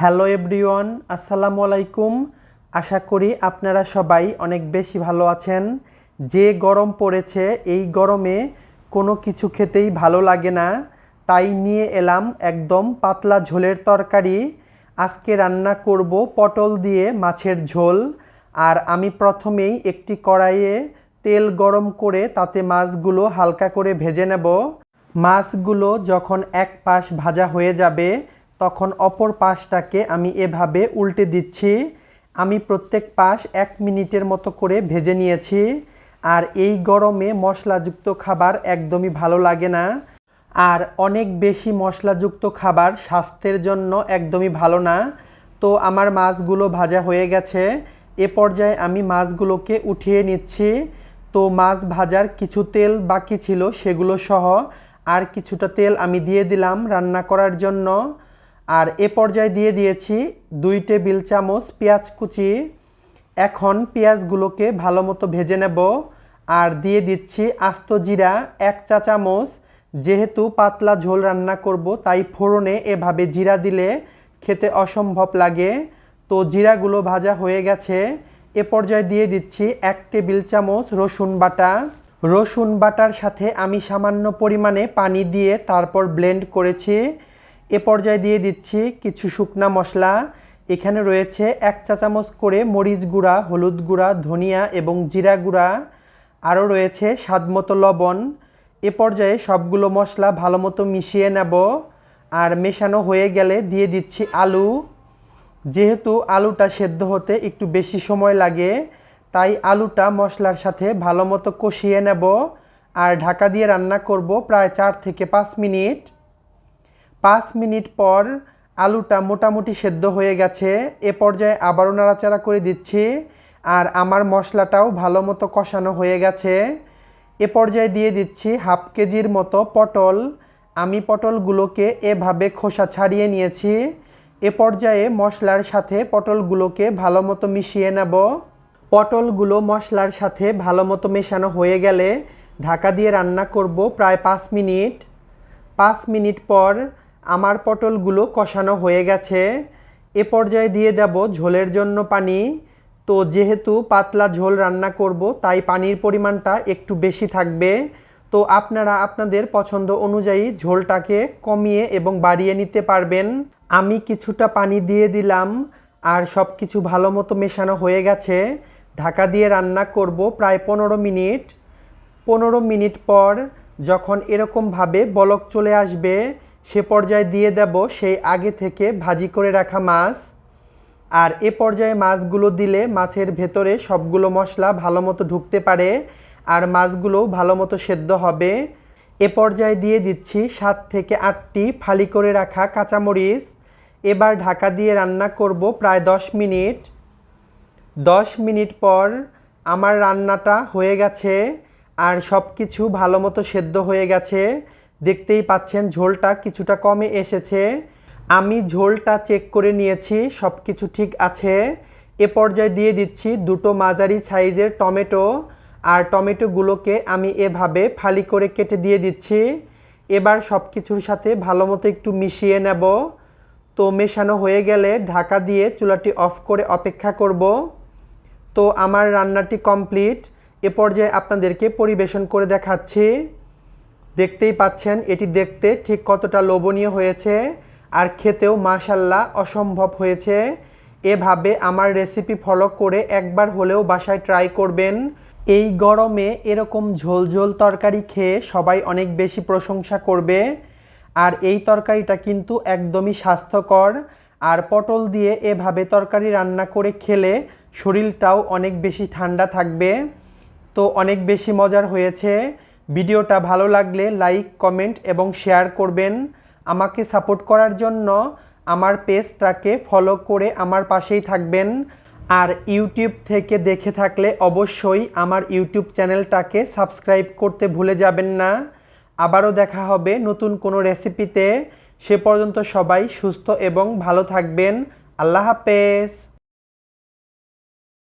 Hello everyone, আসসালামু আলাইকুম। আশা করি আপনারা সবাই অনেক বেশি ভালো আছেন। যে গরম পড়েছে, এই গরমে কোনো কিছু খেতেই ভালো লাগে না। তাই নিয়ে এলাম একদম পাতলা ঝোলের তরকারি। আজকে রান্না করব পটল দিয়ে মাছের ঝোল। আর আমি প্রথমেই একটি কড়াইয়ে তেল গরম করে তাতে মাছগুলো হালকা করে ভেজে নেব। মাছগুলো যখন এক পাশ ভাজা হয়ে যাবে তখন অপর পাশটাকে আমি এভাবে উল্টে দিচ্ছি। আমি প্রত্যেক পাশ এক মিনিটের মতো করে ভেজে নিয়েছি। আর এই গরমে মশলাযুক্ত খাবার একদমই ভালো লাগে না। আর অনেক বেশি মশলাযুক্ত খাবার স্বাস্থ্যের জন্য একদমই ভালো না। তো আমার মাছগুলো ভাজা হয়ে গেছে। এ পর্যায়ে আমি মাছগুলোকে উঠিয়ে নিচ্ছি। তো মাছ ভাজার কিছু তেল বাকি ছিল সেগুলো সহ। আর কিছুটা তেল আমি দিয়ে দিলাম রান্না করার জন্য। আর এ পর্যায়ে দিয়ে দিয়েছি দুই টেবিল চামচ পেঁয়াজ কুচি। এখন পেঁয়াজগুলোকে ভালো মতো ভেজে নেব। আর দিয়ে দিচ্ছি আস্ত জিরা, এক চা চামচ। যেহেতু পাতলা ঝোল রান্না করব, তাই ফোড়নে এভাবে জিরা দিলে খেতে অসম্ভব লাগে। তো জিরাগুলো ভাজা হয়ে গেছে। এ পর্যায়ে দিয়ে দিচ্ছি এক টেবিল চামচ রসুন বাটা। রসুন বাটার সাথে আমি সামান্য পরিমাণে পানি দিয়ে তারপর ব্লেন্ড করেছি। এ পর্যায়ে দিয়ে দিচ্ছি কিছু শুকনা মশলা। এখানে রয়েছে এক চা চামচ করে মরিচ গুঁড়া, হলুদ গুঁড়া, ধনিয়া এবং জিরা গুঁড়া। আরও রয়েছে স্বাদমতো লবণ। এ পর্যায়ে সবগুলো মশলা ভালো মতো মিশিয়ে নেব। আর মেশানো হয়ে গেলে দিয়ে দিচ্ছি আলু। যেহেতু আলুটা সেদ্ধ হতে একটু বেশি সময় লাগে, তাই আলুটা মশলার সাথে ভালো মতো কষিয়ে নেব। আর ঢাকা দিয়ে রান্না করব প্রায় চার থেকে পাঁচ মিনিট। পাঁচ মিনিট পর আলুটা মোটামুটি সেদ্ধ হয়ে গেছে, এ পর্যায়ে আবারও নাড়াচাড়া করে দিচ্ছি আর আমার মশলাটাও ভালো মতো কষানো হয়ে গেছে। এ পর্যায়ে দিয়ে দিচ্ছি হাফ কেজির মতো পটল। আমি পটলগুলোকে এভাবে খোসা ছাড়িয়ে নিয়েছি। এ পর্যায়ে মশলার সাথে পটলগুলোকে ভালো মতো মিশিয়ে নেব। পটলগুলো মশলার সাথে ভালো মতো মেশানো হয়ে গেলে ঢাকা দিয়ে রান্না করব প্রায় পাঁচ মিনিট। পাঁচ মিনিট পর আমার পটলগুলো কষানো হয়ে গেছে। এ পর্যায়ে দিয়ে দেব ঝোলের জন্য পানি। তো যেহেতু পাতলা ঝোল রান্না করব, তাই পানির পরিমাণটা একটু বেশি থাকবে। তো আপনারা আপনাদের পছন্দ অনুযায়ী ঝোলটাকে কমিয়ে এবং বাড়িয়ে নিতে পারবেন। আমি কিছুটা পানি দিয়ে দিলাম আর সব কিছু ভালো মতো মেশানো হয়ে গেছে। ঢাকা দিয়ে রান্না করব প্রায় পনেরো মিনিট। পনেরো মিনিট পর যখন এরকমভাবে বলক চলে আসবে সে পর্যায়ে দিয়ে দেব সেই আগে থেকে ভাজি করে রাখা মাছ। আর এ পর্যায়ে মাছগুলো দিলে মাছের ভেতরে সবগুলো মশলা ভালো মতো ঢুকতে পারে আর মাছগুলো ভালো মতো সেদ্ধ হবে। এ পর্যায়ে দিয়ে দিচ্ছি সাত থেকে আটটি ফালি করে রাখা কাঁচামরিচ। এবার ঢাকা দিয়ে রান্না করব প্রায় দশ মিনিট। দশ মিনিট পর আমার রান্নাটা হয়ে গেছে আর সব কিছু ভালো মতো সেদ্ধ হয়ে গেছে। দেখতেই পাচ্ছেন ঝোলটা কিছুটা কমে এসেছে। আমি ঝোলটা চেক করে নিয়েছি সব কিছু ঠিক আছে। এ পর্যায়ে দিয়ে দিচ্ছি দুটো মাঝারি সাইজের টমেটো। আর টমেটোগুলোকে আমি এভাবে ফালি করে কেটে দিয়ে দিচ্ছি। এবার সব কিছুর সাথে ভালো মতো একটু মিশিয়ে নেব। তো মেশানো হয়ে গেলে ঢাকা দিয়ে চুলাটি অফ করে অপেক্ষা করব। তো আমার রান্নাটি কমপ্লিট। এ পর্যায়ে আপনাদেরকে পরিবেশন করে দেখাচ্ছি। দেখতেই পাচ্ছেন, এটি দেখতে ঠিক কতটা লোভনীয় হয়েছে আর খেতেও মাশাল্লাহ অসম্ভব হয়েছে। এভাবে আমার রেসিপি ফলো করে একবার হলেও বাসায় ট্রাই করবেন। এই গরমে এরকম ঝোল ঝোল তরকারি খেয়ে সবাই অনেক বেশি প্রশংসা করবে। আর এই তরকারিটা কিন্তু একদমই স্বাস্থ্যকর। আর পটল দিয়ে এভাবে তরকারি রান্না করে খেলে শরীরটাও অনেক বেশি ঠান্ডা থাকবে। তো অনেক বেশি মজার হয়েছে। ভিডিওটা ভালো লাগলে লাইক, কমেন্ট এবং শেয়ার করবেন। আমাকে সাপোর্ট করার জন্য আমার পেজটাকে ফলো করে আমার পাশেই থাকবেন। আর ইউটিউব থেকে দেখে থাকলে অবশ্যই আমার ইউটিউব চ্যানেলটাকে সাবস্ক্রাইব করতে ভুলে যাবেন না। আবারও দেখা হবে নতুন কোনো রেসিপিতে। সে পর্যন্ত সবাই সুস্থ এবং ভালো থাকবেন। আল্লাহ হাফেজ।